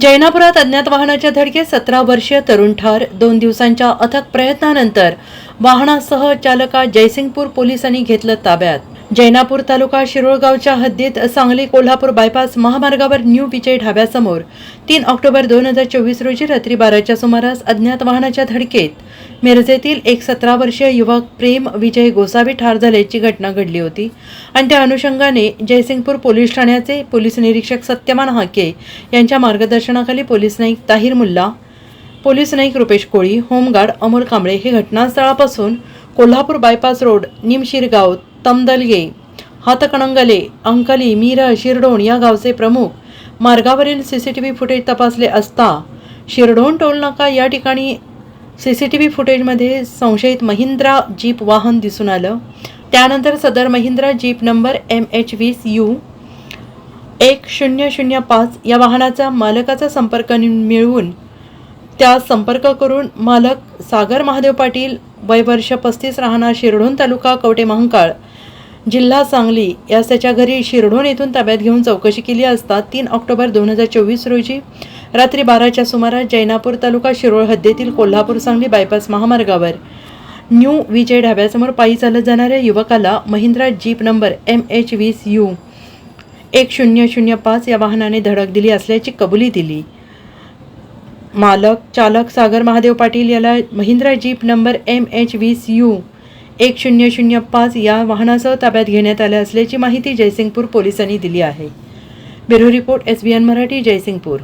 जैनापुरात अज्ञात वाहनाच्या धडकेत सतरा वर्षीय तरुण ठार. दोन दिवसांच्या अथक प्रयत्नानंतर वाहनासह चालका जयसिंगपूर पोलिसांनी घेतलं ताब्यात. जैनापूर तालुका शिरोळगावच्या हद्दीत सांगली कोल्हापूर बायपास महामार्गावर न्यू विजय ढाब्यासमोर तीन ऑक्टोबर दोन हजार चोवीस रोजी रात्री बाराच्या सुमारास अज्ञात वाहनाच्या धडकेत मिरजेतील एक सतरा वर्षीय युवक प्रेम विजय गोसावी ठार झाल्याची घटना घडली होती. आणि त्या अनुषंगाने जयसिंगपूर पोलीस ठाण्याचे पोलीस निरीक्षक सत्यमान हाके यांच्या मार्गदर्शनाखाली police Naik Tahir Mulla police Naik Rupesh Koli home guard Amol Kamble हे घटनास्थळापासून कोल्हापूर बायपास रोड निमशिरगाव तमदलगे हातकणंगले अंकली मीरा शिरडोण या गावचे प्रमुख. मार्गावरील C C T V footage तपासले असता शिरडोण टोलनाका या ठिकाणी सी सी टी व्ही फुटेजमध्ये संशयित महिंद्रा जीप वाहन दिसून आलं. त्यानंतर सदर Mahindra jeep number M H वीस यू एक शून्य शून्य पाच या वाहनाचा मालकाचा संपर्क मिळवून त्यास संपर्क करून मालक सागर महादेव पाटील वय वर्ष पस्तीस राहणार शिरढोण तालुका कवटे महांकाळ जिल्हा सांगली यास त्याच्या घरी शिरढोण येथून ताब्यात घेऊन चौकशी केली असता तीन ऑक्टोबर दोन हजार चोवीस रोजी रात्री बाराच्या सुमारास जैनापूर तालुका शिरोळ हद्दीतील कोल्हापूर सांगली बायपास महामार्गावर न्यू विजय ढाब्यासमोर पायी चालत जाणाऱ्या युवकाला Mahindra jeep number M H वीस यू एक शून्य शून्य पाच या वाहनाने धडक दिली असल्याची कबुली दिली. मालक चालक सागर महादेव पाटील याला Mahindra jeep number M H वीस यू एक शून्य शून्य पाच या वाहनासह ताब्यात घेण्यात आल्या असल्याची माहिती जयसिंगपूर पोलिसांनी दिली आहे. Bureau report S B N Marathi Jaysingpur.